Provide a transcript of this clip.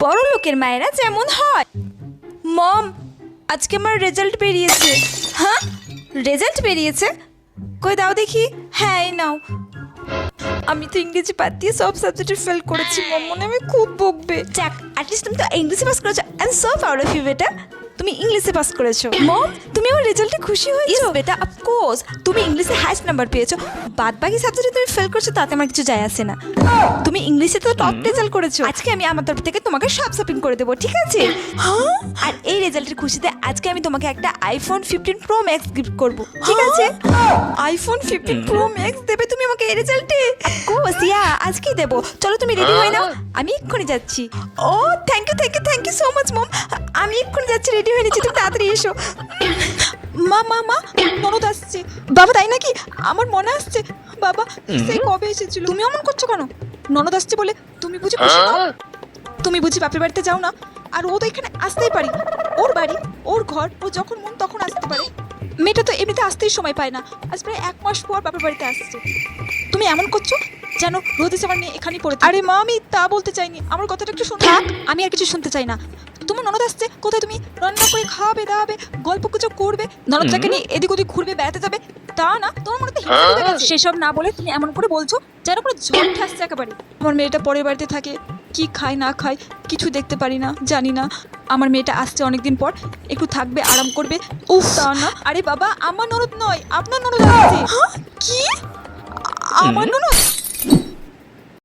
বড় লোকের মায়েরা যেমন হয়। মম, আজকে আমার রেজাল্ট বেরিয়েছে। হ্যাঁ? রেজাল্ট বেরিয়েছে? কই দাও দেখি। হ্যাঁ এই নাও। আমি তো ইংরেজি বাদ দিয়ে সব সাবজেক্টে ফেল করেছি, মম, মনে আমি খুব বকবে। যাক অ্যাটলিস্ট তুমি তো ইংলিশে পাস করেছ and am so proud of you বেটা। তুমি ইংলিশে পাস করেছ। মম তুমি আমার রেজাল্টে খুশি হয়েছো? বেটা অফকোর্স তুমি ইংলিশে হাইস্ট নাম্বার পেয়েছ। বাদ বাকি সাবজেক্টে তুমি ফেল করছ তাতে আমার কিছু যায় আসে না। তুমি ইংলিশে তো টপ রেজাল্ট করেছ। আজকে আমি আমার তরফ থেকে তোমাকে সব শপিং করে দেবো ঠিক আছে? আর এই রেজাল্টের খুশিতে আজকে আমি তোমাকে একটা iPhone fifteen pro max gift করব ঠিক আছে? আইফোন ফিফটিন প্রো ম্যাক্স দেবে তুমি আমাকে এই রেজাল্টে কোর্স আজকেই দেবো। চলো তুমি রেডি হয়ে নাও। আমি এক্ষুনি যাচ্ছি। ও thank you thank you thank you so much mom আমি এক্ষুনি যাচ্ছি রেডি হয়ে নিচ্ছি। তুমি তাড়াতাড়ি এসো। মা মা মা ননদ আসছে। বাবা তাই নাকি? আমার মনে আসছে। বাবা সেই কবে এসেছিল? তুমি অমন করছ কেন? ননদ আসছে বলে তুমি বুঝি খুশি? তুমি বুঝি বাপের বাড়িতে যাও না? আর ও তো এখানে আসতেই পারি। ওর বাড়ি ওর ঘর ও যখন মন তখন আসতে পারে। মেয়েটা তো এমনিতে আসতেই সময় পায় না। আজ প্রায় এক মাস পর বাপের বাড়িতে আসছে। তুমি এমন করছ যেন রোদ এসে আমার মেয়ে এখানেই পড়ে আরে মা আমি তা বলতে চাইনি। আমার কথাটা একটু শোনো। থাক আমি আর কিছু শুনতে চাই না। তোমার ননদ আসছে। কোথায় তুমি? রান্না করে খাওয়াবে দাওয়াবে গল্প কিছু করবে ননদটাকে নিয়ে এদিক ওদিক ঘুরবে বেড়াতে যাবে। তা না তোমার মনে। সেসব না বলে তুমি এমন করে বলছো যেন কোনো ঝড় ঠাসছে একেবারে। আমার মেয়েটা পরের বাড়িতে থাকে। কি খায় না খায় কিছু দেখতে পারি না জানি না। আমার মেয়েটা আসছে অনেকদিন পর একটু থাকবে আরাম করবে। উফ তা না। আরে বাবা আমার ননদ নয় আপনার ননদ আসছে কি? আমার ননদ?